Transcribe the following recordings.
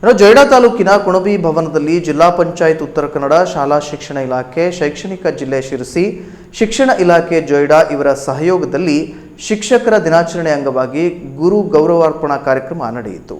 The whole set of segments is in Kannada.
ಇನ್ನು ಜೊಯ್ಡಾ ತಾಲೂಕಿನ ಕುಣಬಿ ಭವನದಲ್ಲಿ ಜಿಲ್ಲಾ ಪಂಚಾಯತ್ ಉತ್ತರ ಕನ್ನಡ ಶಾಲಾ ಶಿಕ್ಷಣ ಇಲಾಖೆ, ಶೈಕ್ಷಣಿಕ ಜಿಲ್ಲೆ ಶಿರಸಿ, ಶಿಕ್ಷಣ ಇಲಾಖೆ ಜೊಯ್ಡಾ ಇವರ ಸಹಯೋಗದಲ್ಲಿ ಶಿಕ್ಷಕರ ದಿನಾಚರಣೆ ಅಂಗವಾಗಿ ಗುರು ಗೌರವಾರ್ಪಣಾ ಕಾರ್ಯಕ್ರಮ ನಡೆಯಿತು.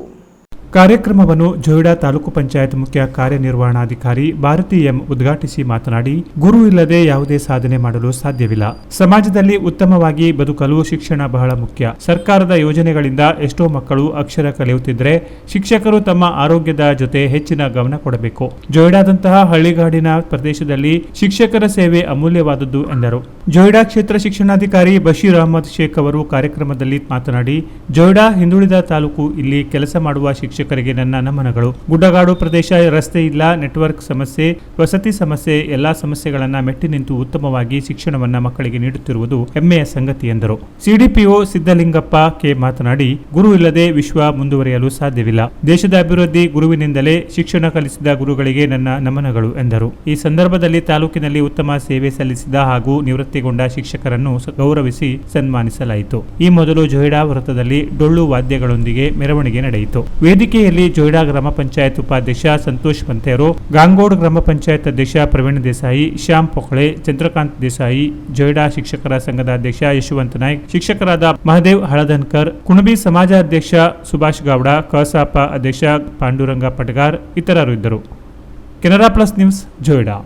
ಕಾರ್ಯಕ್ರಮವನ್ನು ಜೋಯಿಡಾ ತಾಲೂಕು ಪಂಚಾಯತ್ ಮುಖ್ಯ ಕಾರ್ಯನಿರ್ವಹಣಾಧಿಕಾರಿ ಭಾರತಿ ಎಂ ಉದ್ಘಾಟಿಸಿ ಮಾತನಾಡಿ, ಗುರು ಇಲ್ಲದೆ ಯಾವುದೇ ಸಾಧನೆ ಮಾಡಲು ಸಾಧ್ಯವಿಲ್ಲ. ಸಮಾಜದಲ್ಲಿ ಉತ್ತಮವಾಗಿ ಬದುಕಲು ಶಿಕ್ಷಣ ಬಹಳ ಮುಖ್ಯ. ಸರ್ಕಾರದ ಯೋಜನೆಗಳಿಂದ ಎಷ್ಟೋ ಮಕ್ಕಳು ಅಕ್ಷರ ಕಲಿಯುತ್ತಿದ್ದರೆ ಶಿಕ್ಷಕರು ತಮ್ಮ ಆರೋಗ್ಯದ ಜೊತೆ ಹೆಚ್ಚಿನ ಗಮನ ಕೊಡಬೇಕು. ಜೋಯಿಡಾದಂತಹ ಹಳ್ಳಿಗಾಡಿನ ಪ್ರದೇಶದಲ್ಲಿ ಶಿಕ್ಷಕರ ಸೇವೆ ಅಮೂಲ್ಯವಾದದ್ದು ಎಂದರು. ಜೋಯಿಡಾ ಕ್ಷೇತ್ರ ಶಿಕ್ಷಣಾಧಿಕಾರಿ ಬಶೀರ್ ಅಹಮದ್ ಶೇಖ್ ಅವರು ಕಾರ್ಯಕ್ರಮದಲ್ಲಿ ಮಾತನಾಡಿ, ಜೋಯಿಡಾ ಹಿಂದುಳಿದ ತಾಲೂಕು ಇಲ್ಲಿ ಕೆಲಸ ಮಾಡುವ ಶಿಕ್ಷಕರಿಗೆ ನನ್ನ ನಮನಗಳು. ಗುಡ್ಡಗಾಡು ಪ್ರದೇಶ, ರಸ್ತೆ ಇಲ್ಲ, ನೆಟ್ವರ್ಕ್ ಸಮಸ್ಯೆ, ವಸತಿ ಸಮಸ್ಯೆ, ಎಲ್ಲಾ ಸಮಸ್ಯೆಗಳನ್ನ ಮೆಟ್ಟಿ ನಿಂತು ಉತ್ತಮವಾಗಿ ಶಿಕ್ಷಣವನ್ನ ಮಕ್ಕಳಿಗೆ ನೀಡುತ್ತಿರುವುದು ಹೆಮ್ಮೆಯ ಸಂಗತಿ ಎಂದರು. ಸಿಡಿಪಿಒ ಸಿದ್ದಲಿಂಗಪ್ಪ ಕೆ ಮಾತನಾಡಿ, ಗುರು ಇಲ್ಲದೆ ವಿಶ್ವ ಮುಂದುವರಿಯಲು ಸಾಧ್ಯವಿಲ್ಲ. ದೇಶದ ಅಭಿವೃದ್ಧಿ ಗುರುವಿನಿಂದಲೇ ಶಿಕ್ಷಣ ಕಲಿಸಿದ ಗುರುಗಳಿಗೆ ನನ್ನ ನಮನಗಳು ಎಂದರು. ಈ ಸಂದರ್ಭದಲ್ಲಿ ತಾಲೂಕಿನಲ್ಲಿ ಉತ್ತಮ ಸೇವೆ ಸಲ್ಲಿಸಿದ ಹಾಗೂ ನಿವೃತ್ತಿಗೊಂಡ ಶಿಕ್ಷಕರನ್ನು ಗೌರವಿಸಿ ಸನ್ಮಾನಿಸಲಾಯಿತು. ಈ ಮೊದಲು ಜೊಯ್ಡಾ ವೃತ್ತದಲ್ಲಿ ಡೊಳ್ಳು ವಾದ್ಯಗಳೊಂದಿಗೆ ಮೆರವಣಿಗೆ ನಡೆಯಿತು. ವೇದಿಕೆಯಲ್ಲಿ ಜೊಯ್ಡಾ ಗ್ರಾಮ ಪಂಚಾಯತ್ ಉಪಾಧ್ಯಕ್ಷ ಸಂತೋಷ್ ಪಂತೇರು ಗಾಂಗೋಡ್ ಗ್ರಾಮ ಪಂಚಾಯತ್ ಅಧ್ಯಕ್ಷ ಪ್ರವೀಣ್ ದೇಸಾಯಿ, ಶ್ಯಾಮ್ ಪೊಕ್ಳೆ, ಚಂದ್ರಕಾಂತ್ ದೇಸಾಯಿ, ಜೊಯ್ಡಾ ಶಿಕ್ಷಕರ ಸಂಘದ ಅಧ್ಯಕ್ಷ ಯಶವಂತ ನಾಯ್ಕ್, ಶಿಕ್ಷಕರಾದ ಮಹದೇವ್ ಹಳದನ್ಕರ್ ಕುಣಬಿ ಸಮಾಜ ಅಧ್ಯಕ್ಷ ಸುಭಾಷ್ ಗೌಡ, ಕಸಾಪ ಅಧ್ಯಕ್ಷ ಪಾಂಡುರಂಗ ಪಟಗಾರ್ ಇತರರು ಇದ್ದರು. Canara plus news Joida.